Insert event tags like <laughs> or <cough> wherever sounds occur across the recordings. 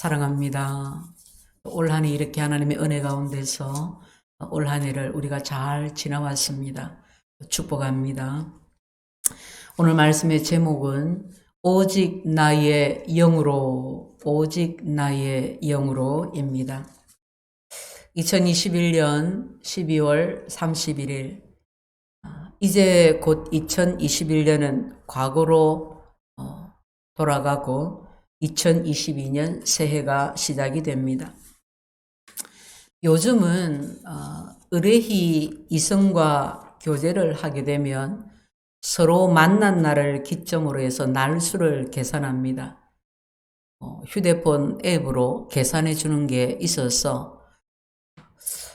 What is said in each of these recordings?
사랑합니다. 올 한해 이렇게 하나님의 은혜 가운데서 올 한해를 우리가 잘 지나왔습니다. 축복합니다. 오늘 말씀의 제목은 오직 나의 영으로, 오직 나의 영으로입니다. 2021년 12월 31일, 이제 곧 2021년은 과거로 어, 돌아가고 2022년 새해가 시작이 됩니다. 요즘은 어, 의뢰희 이성과 교제를 하게 되면 서로 만난 날을 기점으로 해서 날수를 계산합니다. 어, 휴대폰 앱으로 계산해 주는 게 있어서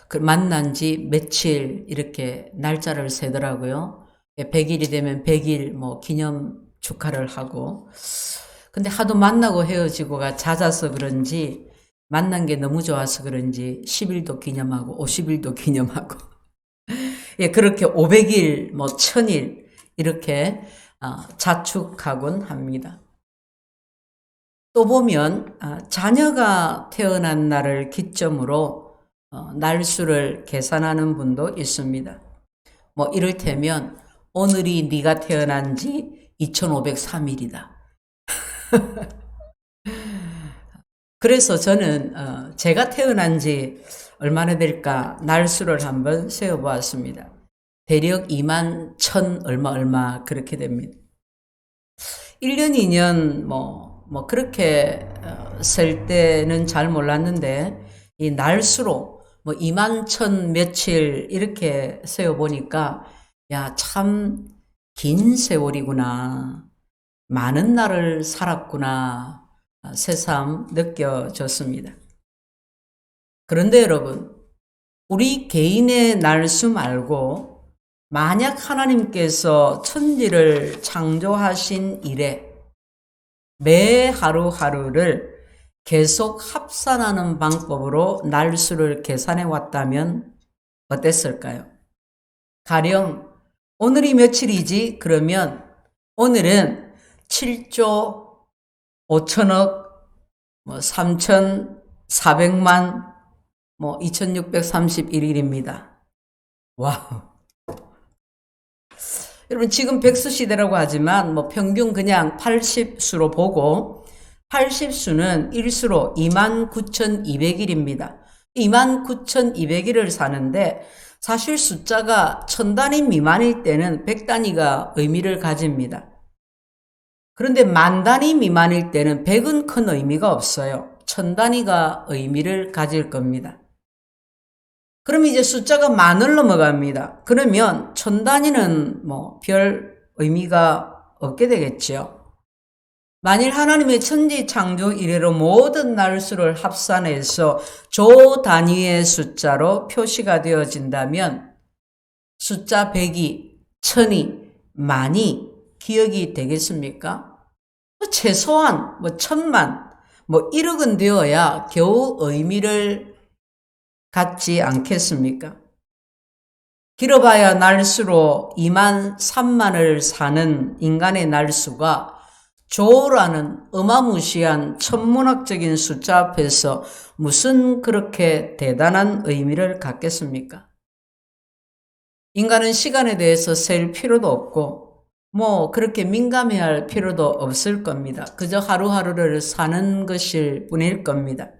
그 만난 지 며칠 이렇게 날짜를 세더라고요. 100일이 되면 100일 뭐 기념 축하를 하고 근데 하도 만나고 헤어지고가 잦아서 그런지 만난 게 너무 좋아서 그런지 10일도 기념하고 50일도 <laughs> 기념하고 예 그렇게 500일 뭐 1000일 이렇게 어, 자축하곤 합니다. 또 보면 아, 자녀가 태어난 날을 기점으로 어, 날수를 계산하는 분도 있습니다. 뭐 이를테면 오늘이 네가 태어난 지 2503일이다. <laughs> 그래서 저는 어, 제가 태어난 지 얼마나 될까 날수를 한번 세어보았습니다. 대략 2만 천 얼마 얼마 그렇게 됩니다. 1년, 2년 뭐, 뭐 그렇게 어, 셀 때는 잘 몰랐는데 이 날수로 뭐 2만 천 며칠 이렇게 세어보니까 야, 참 긴 세월이구나. 많은 날을 살았구나. 새삼 느껴졌습니다. 그런데 여러분, 우리 개인의 날수 말고 만약 하나님께서 천지를 창조하신 이래 매 하루하루를 계속 합산하는 방법으로 날수를 계산해 왔다면 어땠을까요? 가령 오늘이 며칠이지? 그러면 오늘은 7조 5천억, 뭐 3,400만, 뭐 2,631일입니다. 와우. 여러분 지금 백수 시대라고 하지만 뭐 평균 그냥 80수로 보고 80수는 일수로 29,200일입니다. 29,200일을 사는데 사실 숫자가 천 단위 미만일 때는 백 단위가 의미를 가집니다. 그런데 만 단위 미만일 때는 백은 큰 의미가 없어요. 천 단위가 의미를 가질 겁니다. 그럼 이제 숫자가 만을 넘어갑니다. 그러면 천 단위는 뭐 별 의미가 없게 되겠죠. 만일 하나님의 천지 창조 이래로 모든 날수를 합산해서 조 단위의 숫자로 표시가 되어진다면 숫자 100이, 천이, 만이 기억이 되겠습니까? 뭐 최소한 뭐 천만, 뭐 1억은 되어야 겨우 의미를 갖지 않겠습니까? 길어봐야 날수로 2만 3만을 사는 인간의 날수가 조라는 어마무시한 천문학적인 숫자 앞에서 무슨 그렇게 대단한 의미를 갖겠습니까? 인간은 시간에 대해서 셀 필요도 없고, 뭐, 그렇게 민감해 할 필요도 없을 겁니다. 그저 하루하루를 사는 것일 뿐일 겁니다.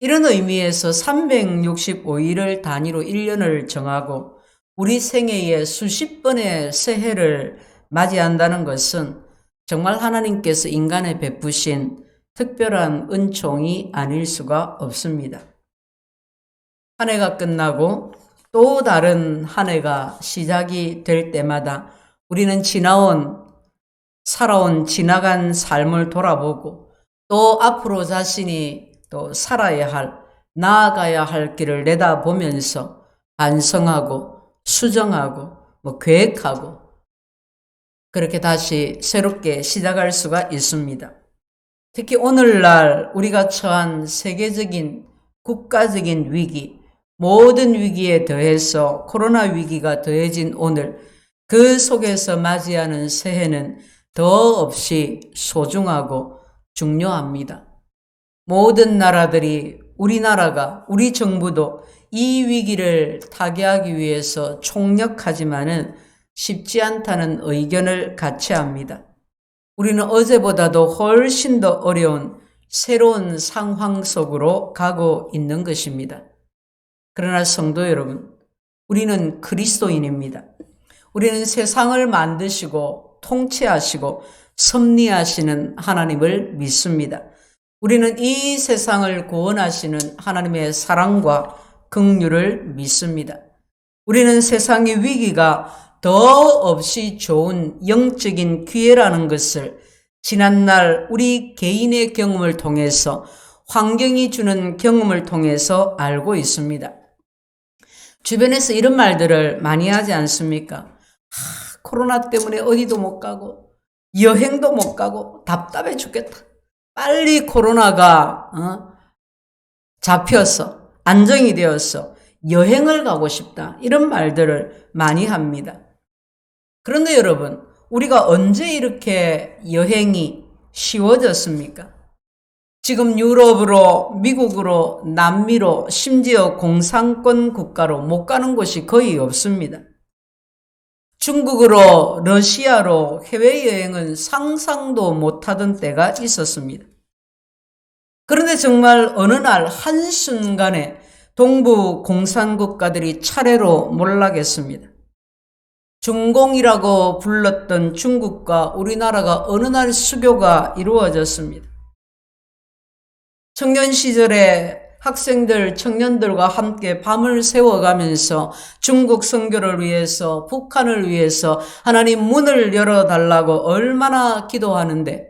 이런 의미에서 365일을 단위로 1년을 정하고, 우리 생애에 수십 번의 새해를 맞이한다는 것은 정말 하나님께서 인간에 베푸신 특별한 은총이 아닐 수가 없습니다. 한 해가 끝나고 또 다른 한 해가 시작이 될 때마다 우리는 지나온, 살아온 지나간 삶을 돌아보고 또 앞으로 자신이 또 살아야 할, 나아가야 할 길을 내다보면서 반성하고 수정하고 뭐 계획하고 그렇게 다시 새롭게 시작할 수가 있습니다. 특히 오늘날 우리가 처한 세계적인 국가적인 위기, 모든 위기에 더해서 코로나 위기가 더해진 오늘, 그 속에서 맞이하는 새해는 더없이 소중하고 중요합니다. 모든 나라들이 우리나라가 우리 정부도 이 위기를 타개하기 위해서 총력하지만은 쉽지 않다는 의견을 같이 합니다. 우리는 어제보다도 훨씬 더 어려운 새로운 상황 속으로 가고 있는 것입니다. 그러나 성도 여러분, 우리는 그리스도인입니다. 우리는 세상을 만드시고 통치하시고 섭리하시는 하나님을 믿습니다. 우리는 이 세상을 구원하시는 하나님의 사랑과 긍휼을 믿습니다. 우리는 세상의 위기가 더 없이 좋은 영적인 기회라는 것을 지난날 우리 개인의 경험을 통해서 환경이 주는 경험을 통해서 알고 있습니다. 주변에서 이런 말들을 많이 하지 않습니까? 하, 코로나 때문에 어디도 못 가고 여행도 못 가고 답답해 죽겠다. 빨리 코로나가 어? 잡혀서 안정이 되어서 여행을 가고 싶다. 이런 말들을 많이 합니다. 그런데 여러분, 우리가 언제 이렇게 여행이 쉬워졌습니까? 지금 유럽으로, 미국으로, 남미로, 심지어 공산권 국가로 못 가는 곳이 거의 없습니다. 중국으로, 러시아로 해외여행은 상상도 못하던 때가 있었습니다. 그런데 정말 어느 날 한순간에 동부 공산국가들이 차례로 몰락했습니다. 중공이라고 불렀던 중국과 우리나라가 어느 날 수교가 이루어졌습니다. 청년 시절에 학생들, 청년들과 함께 밤을 새워가면서 중국 선교를 위해서, 북한을 위해서 하나님 문을 열어달라고 얼마나 기도하는데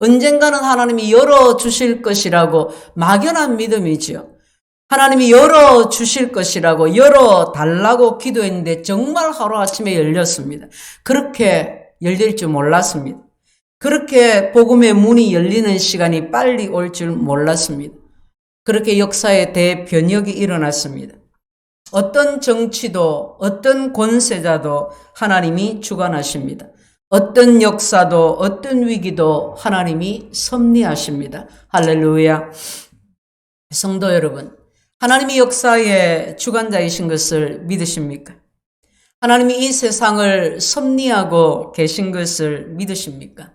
언젠가는 하나님이 열어주실 것이라고 막연한 믿음이지요. 하나님이 열어주실 것이라고 열어달라고 기도했는데 정말 하루아침에 열렸습니다. 그렇게 열릴 줄 몰랐습니다. 그렇게 복음의 문이 열리는 시간이 빨리 올 줄 몰랐습니다. 그렇게 역사의 대변혁이 일어났습니다. 어떤 정치도 어떤 권세자도 하나님이 주관하십니다. 어떤 역사도 어떤 위기도 하나님이 섭리하십니다. 할렐루야. 성도 여러분, 하나님이 역사의 주관자이신 것을 믿으십니까? 하나님이 이 세상을 섭리하고 계신 것을 믿으십니까?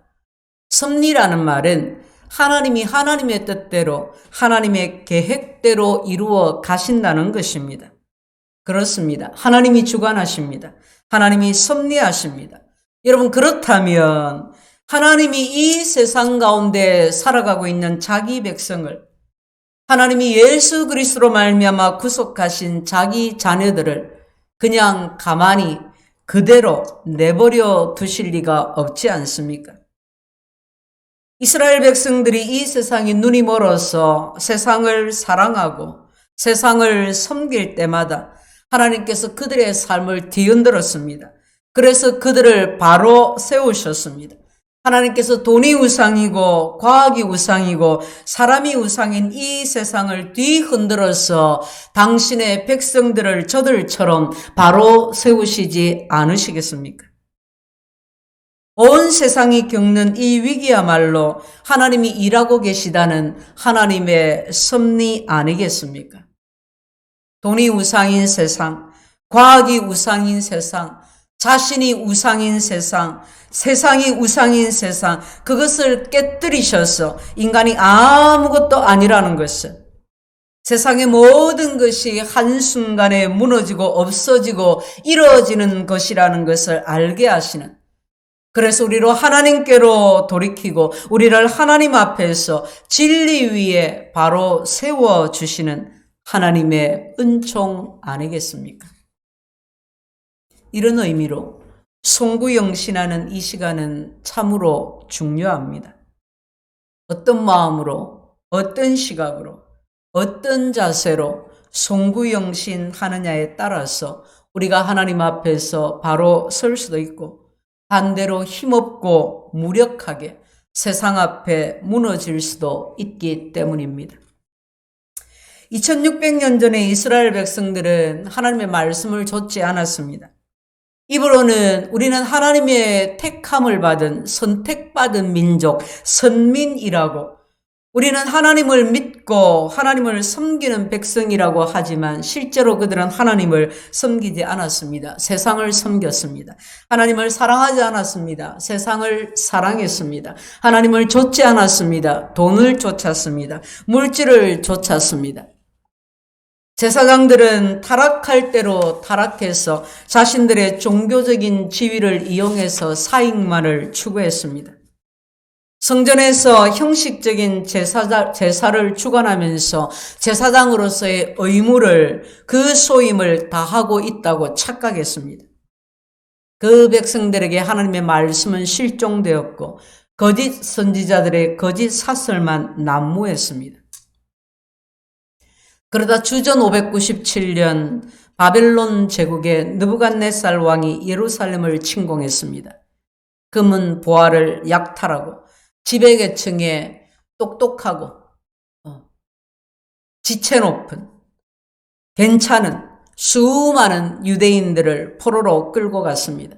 섭리라는 말은 하나님이 하나님의 뜻대로 하나님의 계획대로 이루어 가신다는 것입니다. 그렇습니다. 하나님이 주관하십니다. 하나님이 섭리하십니다. 여러분 그렇다면 하나님이 이 세상 가운데 살아가고 있는 자기 백성을 하나님이 예수 그리스도로 말미암아 구속하신 자기 자녀들을 그냥 가만히 그대로 내버려 두실 리가 없지 않습니까? 이스라엘 백성들이 이 세상이 눈이 멀어서 세상을 사랑하고 세상을 섬길 때마다 하나님께서 그들의 삶을 뒤흔들었습니다. 그래서 그들을 바로 세우셨습니다. 하나님께서 돈이 우상이고 과학이 우상이고 사람이 우상인 이 세상을 뒤흔들어서 당신의 백성들을 저들처럼 바로 세우시지 않으시겠습니까? 온 세상이 겪는 이 위기야말로 하나님이 일하고 계시다는 하나님의 섭리 아니겠습니까? 돈이 우상인 세상, 과학이 우상인 세상, 자신이 우상인 세상, 세상이 우상인 세상, 그것을 깨뜨리셔서 인간이 아무것도 아니라는 것을 세상의 모든 것이 한순간에 무너지고 없어지고 이루어지는 것이라는 것을 알게 하시는 그래서 우리로 하나님께로 돌이키고 우리를 하나님 앞에서 진리 위에 바로 세워 주시는 하나님의 은총 아니겠습니까? 이런 의미로 송구영신하는 이 시간은 참으로 중요합니다. 어떤 마음으로, 어떤 시각으로, 어떤 자세로 송구영신 하느냐에 따라서 우리가 하나님 앞에서 바로 설 수도 있고 반대로 힘없고 무력하게 세상 앞에 무너질 수도 있기 때문입니다. 2600년 전에 이스라엘 백성들은 하나님의 말씀을 좇지 않았습니다. 입으로는 우리는 하나님의 택함을 받은 선택받은 민족, 선민이라고 우리는 하나님을 믿고 하나님을 섬기는 백성이라고 하지만 실제로 그들은 하나님을 섬기지 않았습니다. 세상을 섬겼습니다. 하나님을 사랑하지 않았습니다. 세상을 사랑했습니다. 하나님을 좇지 않았습니다. 돈을 쫓았습니다. 물질을 쫓았습니다. 제사장들은 타락할 대로 타락해서 자신들의 종교적인 지위를 이용해서 사익만을 추구했습니다. 성전에서 형식적인 제사자, 제사를 주관하면서 제사장으로서의 의무를 그 소임을 다하고 있다고 착각했습니다. 그 백성들에게 하나님의 말씀은 실종되었고 거짓 선지자들의 거짓 사설만 난무했습니다. 그러다 주전 597년 바벨론 제국의 느부갓네살 왕이 예루살렘을 침공했습니다. 금은 보화를 약탈하고 지배계층에 똑똑하고 어, 지체 높은 괜찮은 수많은 유대인들을 포로로 끌고 갔습니다.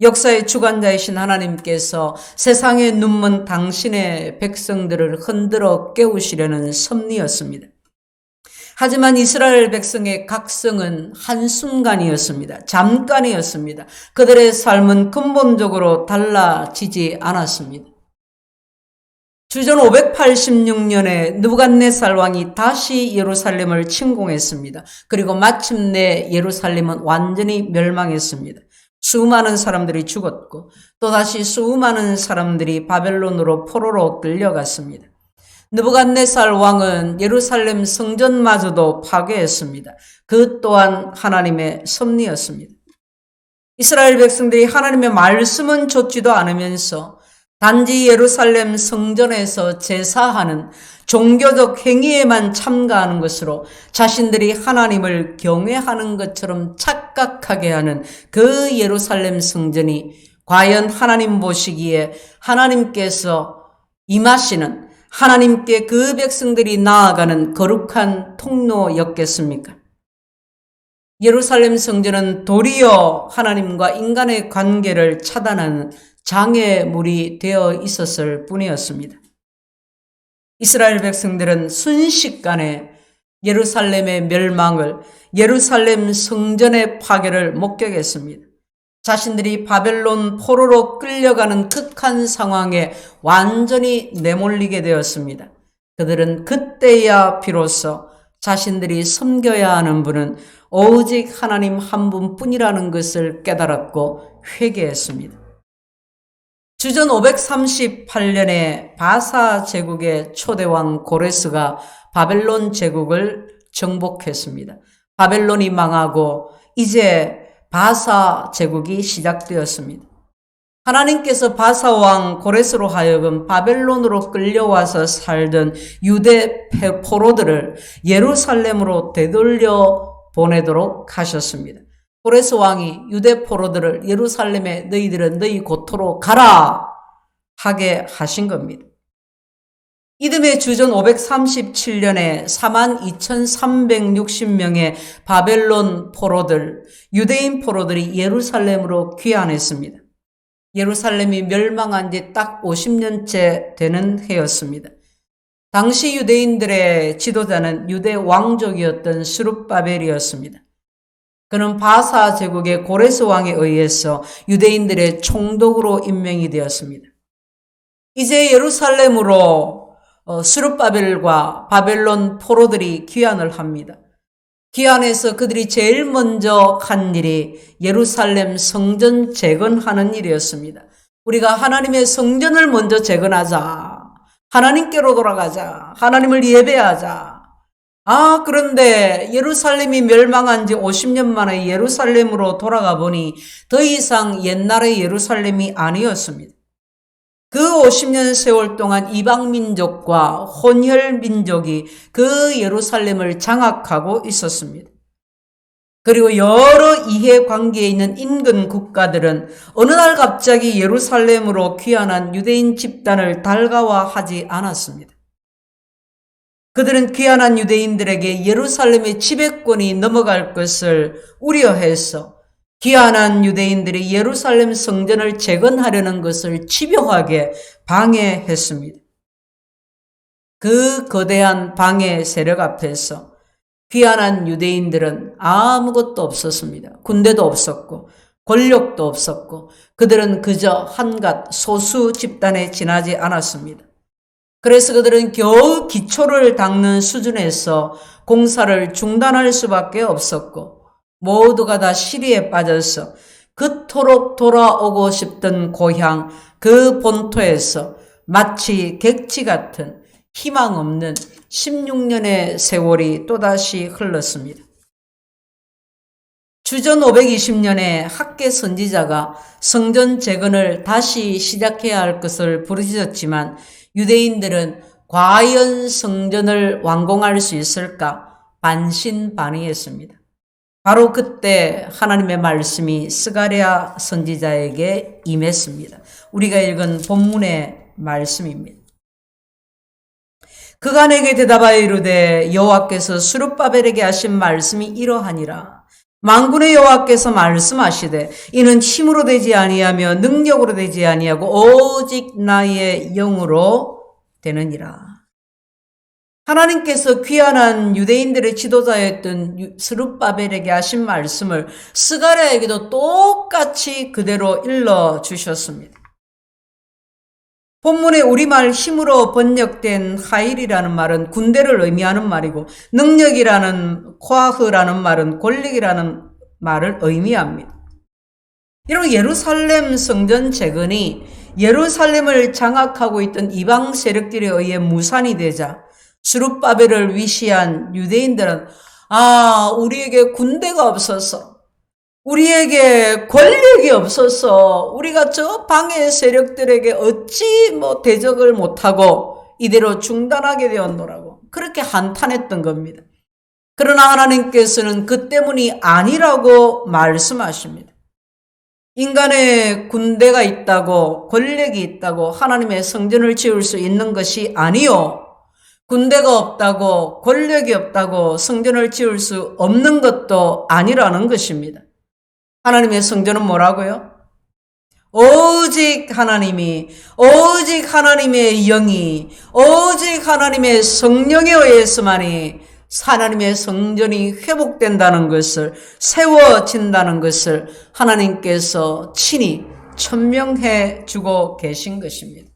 역사의 주관자이신 하나님께서 세상에 눈먼 당신의 백성들을 흔들어 깨우시려는 섭리였습니다. 하지만 이스라엘 백성의 각성은 한순간이었습니다. 잠깐이었습니다. 그들의 삶은 근본적으로 달라지지 않았습니다. 주전 586년에 느부갓네살 왕이 다시 예루살렘을 침공했습니다. 그리고 마침내 예루살렘은 완전히 멸망했습니다. 수많은 사람들이 죽었고 또다시 수많은 사람들이 바벨론으로 포로로 끌려갔습니다. 느부갓네살 왕은 예루살렘 성전마저도 파괴했습니다. 그 또한 하나님의 섭리였습니다. 이스라엘 백성들이 하나님의 말씀은 좇지도 않으면서 단지 예루살렘 성전에서 제사하는 종교적 행위에만 참가하는 것으로 자신들이 하나님을 경외하는 것처럼 착각하게 하는 그 예루살렘 성전이 과연 하나님 보시기에 하나님께서 임하시는 하나님께 그 백성들이 나아가는 거룩한 통로였겠습니까? 예루살렘 성전은 도리어 하나님과 인간의 관계를 차단하는 장애물이 되어 있었을 뿐이었습니다. 이스라엘 백성들은 순식간에 예루살렘의 멸망을 예루살렘 성전의 파괴를 목격했습니다. 자신들이 바벨론 포로로 끌려가는 극한 상황에 완전히 내몰리게 되었습니다. 그들은 그때야 비로소 자신들이 섬겨야 하는 분은 오직 하나님 한 분뿐이라는 것을 깨달았고 회개했습니다. 주전 538년에 바사 제국의 초대왕 고레스가 바벨론 제국을 정복했습니다. 바벨론이 망하고 이제 바사 제국이 시작되었습니다. 하나님께서 바사 왕 고레스로 하여금 바벨론으로 끌려와서 살던 유대 포로들을 예루살렘으로 되돌려 보내도록 하셨습니다. 고레스 왕이 유대 포로들을 예루살렘에 너희들은 너희 고토로 가라 하게 하신 겁니다. 이듬해 주전 537년에 4만 2360명의 바벨론 포로들, 유대인 포로들이 예루살렘으로 귀환했습니다. 예루살렘이 멸망한 지 딱 50년째 되는 해였습니다. 당시 유대인들의 지도자는 유대 왕족이었던 스룹바벨이었습니다. 그는 바사 제국의 고레스 왕에 의해서 유대인들의 총독으로 임명이 되었습니다. 이제 예루살렘으로 어, 수르바벨과 바벨론 포로들이 귀환을 합니다. 귀환해서 그들이 제일 먼저 한 일이 예루살렘 성전 재건하는 일이었습니다. 우리가 하나님의 성전을 먼저 재건하자. 하나님께로 돌아가자. 하나님을 예배하자. 아, 그런데 예루살렘이 멸망한 지 50년 만에 예루살렘으로 돌아가 보니 더 이상 옛날의 예루살렘이 아니었습니다. 그 50년 세월 동안 이방민족과 혼혈민족이 그 예루살렘을 장악하고 있었습니다. 그리고 여러 이해관계에 있는 인근 국가들은 어느 날 갑자기 예루살렘으로 귀환한 유대인 집단을 달가워하지 않았습니다. 그들은 귀환한 유대인들에게 예루살렘의 지배권이 넘어갈 것을 우려해서 귀환한 유대인들이 예루살렘 성전을 재건하려는 것을 집요하게 방해했습니다. 그 거대한 방해 세력 앞에서 귀환한 유대인들은 아무것도 없었습니다. 군대도 없었고 권력도 없었고 그들은 그저 한갓 소수 집단에 지나지 않았습니다. 그래서 그들은 겨우 기초를 닦는 수준에서 공사를 중단할 수밖에 없었고 모두가 다 시리에 빠져서 그토록 돌아오고 싶던 고향 그 본토에서 마치 객지 같은 희망 없는 16년의 세월이 또다시 흘렀습니다. 주전 520년에 학계 선지자가 성전 재건을 다시 시작해야 할 것을 부르짖었지만 유대인들은 과연 성전을 완공할 수 있을까 반신반의했습니다. 바로 그때 하나님의 말씀이 스가랴 선지자에게 임했습니다. 우리가 읽은 본문의 말씀입니다. 그가 내게 대답하여 이르되 여호와께서 수룹바벨에게 하신 말씀이 이러하니라. 만군의 여호와께서 말씀하시되 이는 힘으로 되지 아니하며 능력으로 되지 아니하고 오직 나의 영으로 되느니라. 하나님께서 귀환한 유대인들의 지도자였던 스룹바벨에게 하신 말씀을 스가랴에게도 똑같이 그대로 일러 주셨습니다. 본문의 우리말 힘으로 번역된 하일이라는 말은 군대를 의미하는 말이고 능력이라는 코아흐라는 말은 권력이라는 말을 의미합니다. 이런 예루살렘 성전 재건이 예루살렘을 장악하고 있던 이방 세력들에 의해 무산이 되자 수룹바벨을 위시한 유대인들은 아 우리에게 군대가 없어서 우리에게 권력이 없어서 우리가 저 방해 세력들에게 어찌 뭐 대적을 못하고 이대로 중단하게 되었노라고 그렇게 한탄했던 겁니다. 그러나 하나님께서는 그 때문이 아니라고 말씀하십니다. 인간의 군대가 있다고 권력이 있다고 하나님의 성전을 지을 수 있는 것이 아니요. 군대가 없다고 권력이 없다고 성전을 지을 수 없는 것도 아니라는 것입니다. 하나님의 성전은 뭐라고요? 오직 하나님이, 오직 하나님의 영이, 오직 하나님의 성령에 의해서만이 하나님의 성전이 회복된다는 것을, 세워진다는 것을 하나님께서 친히 천명해 주고 계신 것입니다.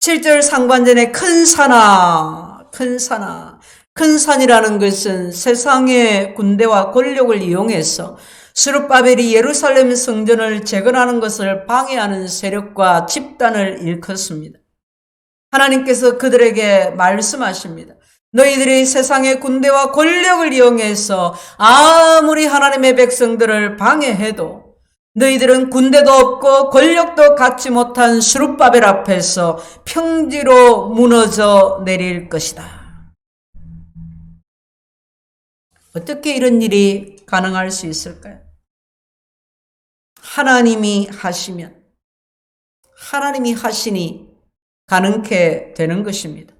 7절 상반전에 큰 산아, 큰 산아, 큰 산이라는 것은 세상의 군대와 권력을 이용해서 수르바벨이 예루살렘 성전을 재건하는 것을 방해하는 세력과 집단을 일컫습니다. 하나님께서 그들에게 말씀하십니다. 너희들이 세상의 군대와 권력을 이용해서 아무리 하나님의 백성들을 방해해도 너희들은 군대도 없고 권력도 갖지 못한 수룹바벨 앞에서 평지로 무너져 내릴 것이다. 어떻게 이런 일이 가능할 수 있을까요? 하나님이 하시면 하나님이 하시니 가능케 되는 것입니다.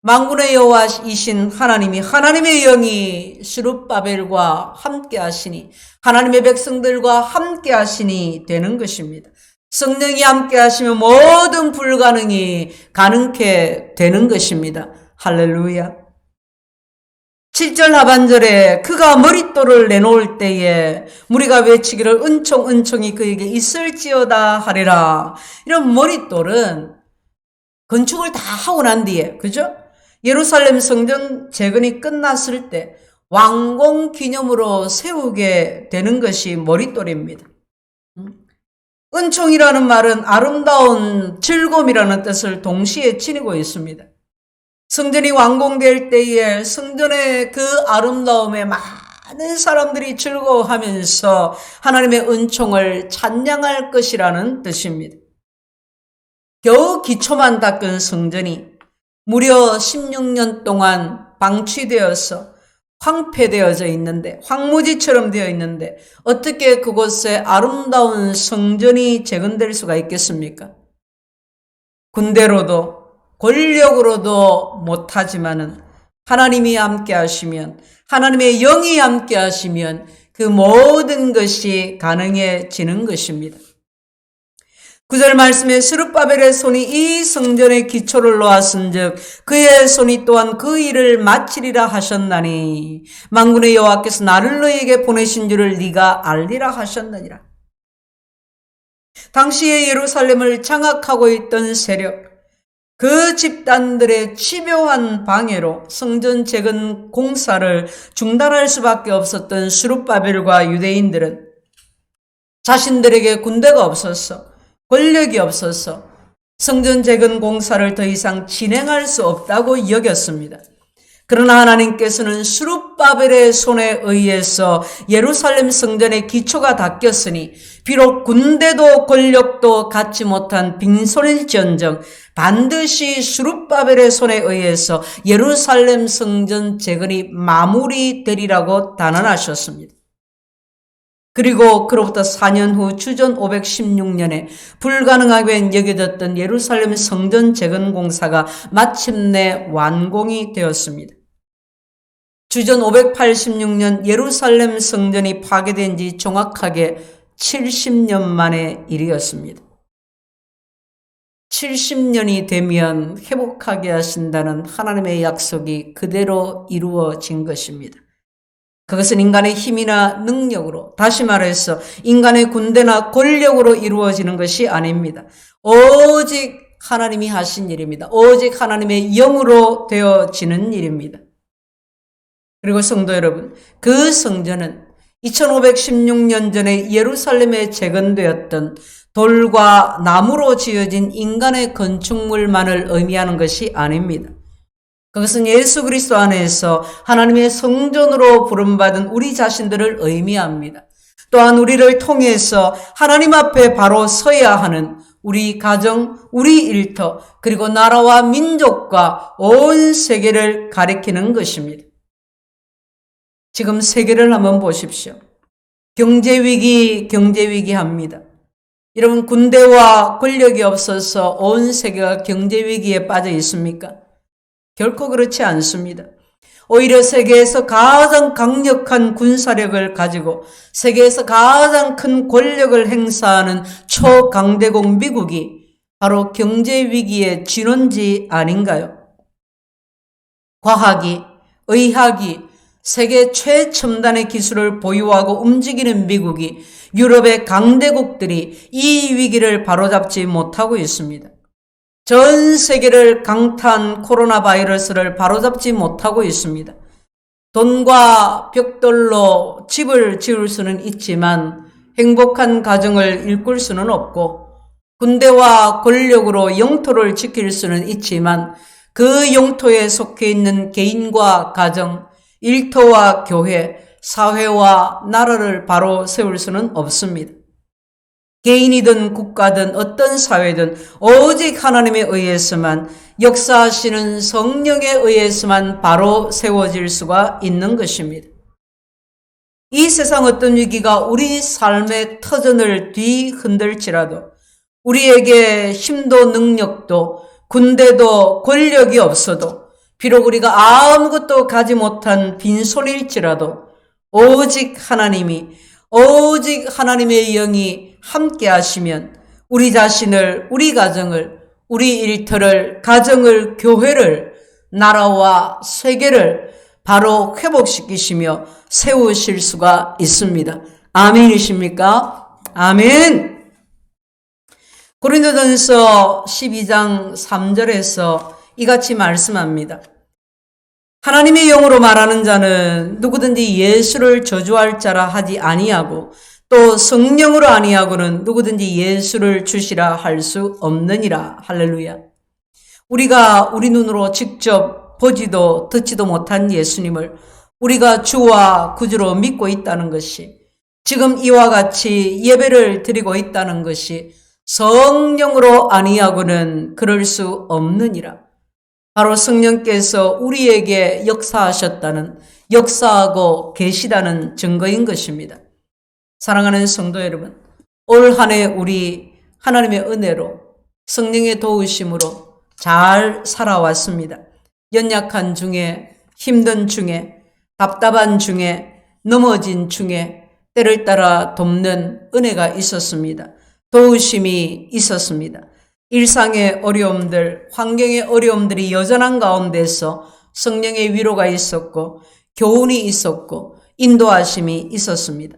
망군의 여호와이신 하나님이 하나님의 영이 스룹바벨과 함께 하시니 하나님의 백성들과 함께 하시니 되는 것입니다. 성령이 함께 하시면 모든 불가능이 가능케 되는 것입니다. 할렐루야. 7절 하반절에 그가 머릿돌을 내놓을 때에 우리가 외치기를 은총 은총이 그에게 있을지어다 하리라. 이런 머릿돌은 건축을 다 하고 난 뒤에 그죠? 예루살렘 성전 재건이 끝났을 때 왕공 기념으로 세우게 되는 것이 머릿돌입니다. 음? 은총이라는 말은 아름다운 즐거움이라는 뜻을 동시에 지니고 있습니다. 성전이 완공될 때에 성전의 그 아름다움에 많은 사람들이 즐거워하면서 하나님의 은총을 찬양할 것이라는 뜻입니다. 겨우 기초만 닦은 성전이 무려 16년 동안 방치되어서 황폐되어져 있는데 황무지처럼 되어 있는데 어떻게 그곳에 아름다운 성전이 재건될 수가 있겠습니까? 군대로도 권력으로도 못하지만은 하나님이 함께 하시면 하나님의 영이 함께 하시면 그 모든 것이 가능해지는 것입니다. 구절 말씀에 스룹바벨의 손이 이 성전의 기초를 놓았은즉 그의 손이 또한 그 일을 마치리라 하셨나니 만군의 여호와께서 나를 너에게 보내신 줄을 네가 알리라 하셨느니라. 당시에 예루살렘을 장악하고 있던 세력 그 집단들의 치묘한 방해로 성전 재건 공사를 중단할 수밖에 없었던 수룹바벨과 유대인들은 자신들에게 군대가 없었어 권력이 없어서 성전 재건 공사를 더 이상 진행할 수 없다고 여겼습니다. 그러나 하나님께서는 수룹바벨의 손에 의해서 예루살렘 성전의 기초가 닦였으니 비록 군대도 권력도 갖지 못한 빈손일지언정 반드시 수룹바벨의 손에 의해서 예루살렘 성전 재건이 마무리되리라고 단언하셨습니다. 그리고 그로부터 4년 후 주전 516년에 불가능하게 여겨졌던 예루살렘 성전 재건 공사가 마침내 완공이 되었습니다. 주전 586년 예루살렘 성전이 파괴된 지 정확하게 70년 만의 일이었습니다. 70년이 되면 회복하게 하신다는 하나님의 약속이 그대로 이루어진 것입니다. 그것은 인간의 힘이나 능력으로, 다시 말해서 인간의 군대나 권력으로 이루어지는 것이 아닙니다. 오직 하나님이 하신 일입니다. 오직 하나님의 영으로 되어지는 일입니다. 그리고 성도 여러분, 그 성전은 2516년 전에 예루살렘에 재건되었던 돌과 나무로 지어진 인간의 건축물만을 의미하는 것이 아닙니다. 그것은 예수 그리스도 안에서 하나님의 성전으로 부름받은 우리 자신들을 의미합니다. 또한 우리를 통해서 하나님 앞에 바로 서야 하는 우리 가정, 우리 일터, 그리고 나라와 민족과 온 세계를 가리키는 것입니다. 지금 세계를 한번 보십시오. 경제위기, 경제위기 합니다. 여러분, 군대와 권력이 없어서 온 세계가 경제위기에 빠져 있습니까? 결코 그렇지 않습니다. 오히려 세계에서 가장 강력한 군사력을 가지고 세계에서 가장 큰 권력을 행사하는 초강대국 미국이 바로 경제위기의 진원지 아닌가요? 과학이, 의학이, 세계 최첨단의 기술을 보유하고 움직이는 미국이 유럽의 강대국들이 이 위기를 바로잡지 못하고 있습니다. 전 세계를 강타한 코로나 바이러스를 바로잡지 못하고 있습니다. 돈과 벽돌로 집을 지을 수는 있지만 행복한 가정을 일꿀 수는 없고 군대와 권력으로 영토를 지킬 수는 있지만 그 영토에 속해 있는 개인과 가정, 일터와 교회, 사회와 나라를 바로 세울 수는 없습니다. 개인이든 국가든 어떤 사회든 오직 하나님에 의해서만 역사하시는 성령에 의해서만 바로 세워질 수가 있는 것입니다. 이 세상 어떤 위기가 우리 삶의 터전을 뒤흔들지라도 우리에게 힘도 능력도 군대도 권력이 없어도 비록 우리가 아무것도 가지 못한 빈손일지라도 오직 하나님이 오직 하나님의 영이 함께 하시면 우리 자신을 우리 가정을 우리 일터를 가정을 교회를 나라와 세계를 바로 회복시키시며 세우실 수가 있습니다. 아멘이십니까? 아멘. 고린도전서 12장 3절에서 이같이 말씀합니다. 하나님의 영으로 말하는 자는 누구든지 예수를 저주할 자라 하지 아니하고 또 성령으로 아니하고는 누구든지 예수를 주시라 할 수 없느니라. 할렐루야. 우리가 우리 눈으로 직접 보지도 듣지도 못한 예수님을 우리가 주와 구주로 믿고 있다는 것이 지금 이와 같이 예배를 드리고 있다는 것이 성령으로 아니하고는 그럴 수 없느니라. 바로 성령께서 우리에게 역사하셨다는, 역사하고 계시다는 증거인 것입니다. 사랑하는 성도 여러분, 올 한 해 우리 하나님의 은혜로 성령의 도우심으로 잘 살아왔습니다. 연약한 중에, 힘든 중에, 답답한 중에, 넘어진 중에 때를 따라 돕는 은혜가 있었습니다. 도우심이 있었습니다. 일상의 어려움들, 환경의 어려움들이 여전한 가운데서 성령의 위로가 있었고, 교훈이 있었고, 인도하심이 있었습니다.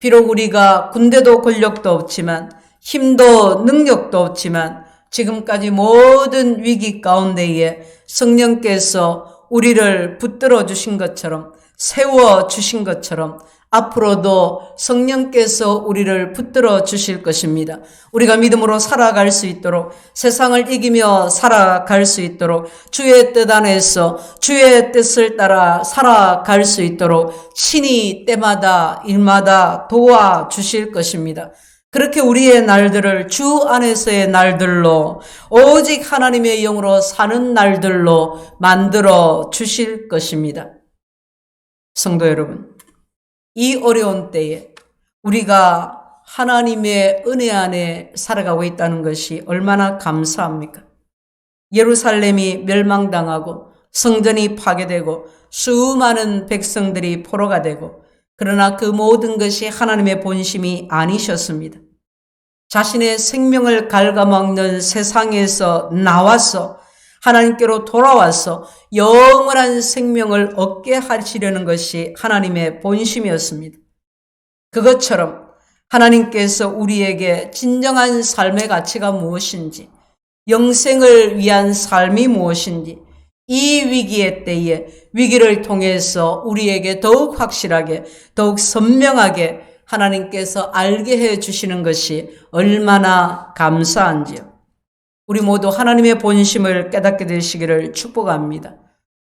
비록 우리가 군대도 권력도 없지만, 힘도 능력도 없지만, 지금까지 모든 위기 가운데에 성령께서 우리를 붙들어 주신 것처럼, 세워 주신 것처럼, 앞으로도 성령께서 우리를 붙들어 주실 것입니다. 우리가 믿음으로 살아갈 수 있도록 세상을 이기며 살아갈 수 있도록 주의 뜻 안에서 주의 뜻을 따라 살아갈 수 있도록 신이 때마다 일마다 도와 주실 것입니다. 그렇게 우리의 날들을 주 안에서의 날들로 오직 하나님의 영으로 사는 날들로 만들어 주실 것입니다. 성도 여러분, 이 어려운 때에 우리가 하나님의 은혜 안에 살아가고 있다는 것이 얼마나 감사합니까? 예루살렘이 멸망당하고 성전이 파괴되고 수많은 백성들이 포로가 되고 그러나 그 모든 것이 하나님의 본심이 아니셨습니다. 자신의 생명을 갉아먹는 세상에서 나와서 하나님께로 돌아와서 영원한 생명을 얻게 하시려는 것이 하나님의 본심이었습니다. 그것처럼 하나님께서 우리에게 진정한 삶의 가치가 무엇인지, 영생을 위한 삶이 무엇인지, 이 위기의 때에 위기를 통해서 우리에게 더욱 확실하게, 더욱 선명하게 하나님께서 알게 해 주시는 것이 얼마나 감사한지요. 우리 모두 하나님의 본심을 깨닫게 되시기를 축복합니다.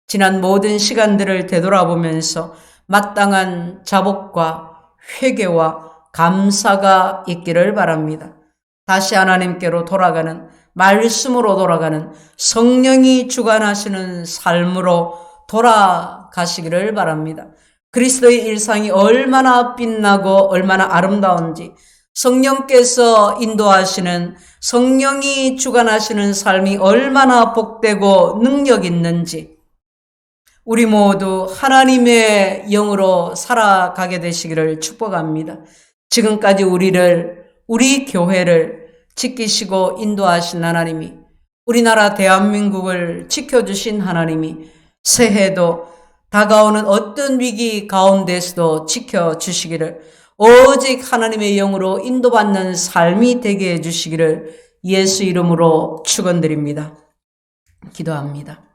지난 모든 시간들을 되돌아보면서 마땅한 자복과 회개와 감사가 있기를 바랍니다. 다시 하나님께로 돌아가는 말씀으로 돌아가는 성령이 주관하시는 삶으로 돌아가시기를 바랍니다. 그리스도의 일상이 얼마나 빛나고 얼마나 아름다운지 성령께서 인도하시는 성령이 주관하시는 삶이 얼마나 복되고 능력 있는지 우리 모두 하나님의 영으로 살아가게 되시기를 축복합니다. 지금까지 우리를 우리 교회를 지키시고 인도하신 하나님이 우리나라 대한민국을 지켜주신 하나님이 새해도 다가오는 어떤 위기 가운데서도 지켜주시기를 오직 하나님의 영으로 인도받는 삶이 되게 해주시기를 예수 이름으로 축원드립니다. 기도합니다.